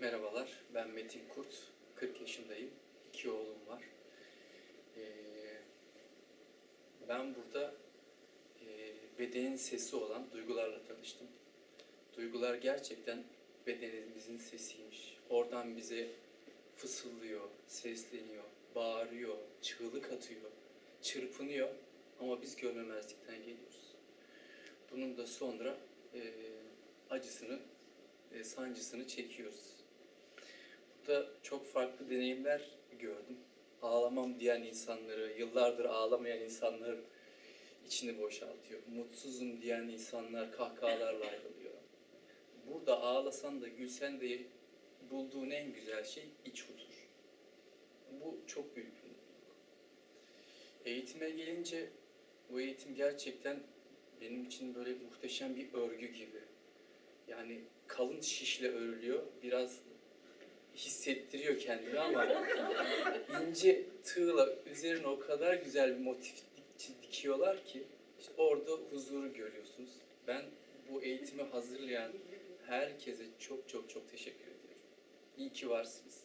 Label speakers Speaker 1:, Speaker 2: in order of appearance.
Speaker 1: Merhabalar, ben Metin Kurt. 40 yaşındayım. İki oğlum var. Ee, ben burada e, bedenin sesi olan duygularla tanıştım. Duygular gerçekten bedenimizin sesiymiş. Oradan bize fısıldıyor, sesleniyor, bağırıyor, çığlık atıyor, çırpınıyor ama biz görmemezlikten geliyoruz. Bunun da sonra e, acısını, e, sancısını çekiyoruz. Burada çok farklı deneyimler gördüm. Ağlamam diyen insanları, yıllardır ağlamayan insanlar içini boşaltıyor. Mutsuzum diyen insanlar kahkahalarla ayrılıyor. Burada ağlasan da gülsen de bulduğun en güzel şey iç huzur. Bu çok büyük bir mutluluk. Eğitime gelince bu eğitim gerçekten benim için böyle muhteşem bir örgü gibi. Yani kalın şişle örülüyor. Biraz hissettiriyor kendini ama ince tığla üzerine o kadar güzel bir motif dik- dikiyorlar ki işte orada huzuru görüyorsunuz. Ben bu eğitimi hazırlayan herkese çok çok çok teşekkür ediyorum. İyi ki varsınız.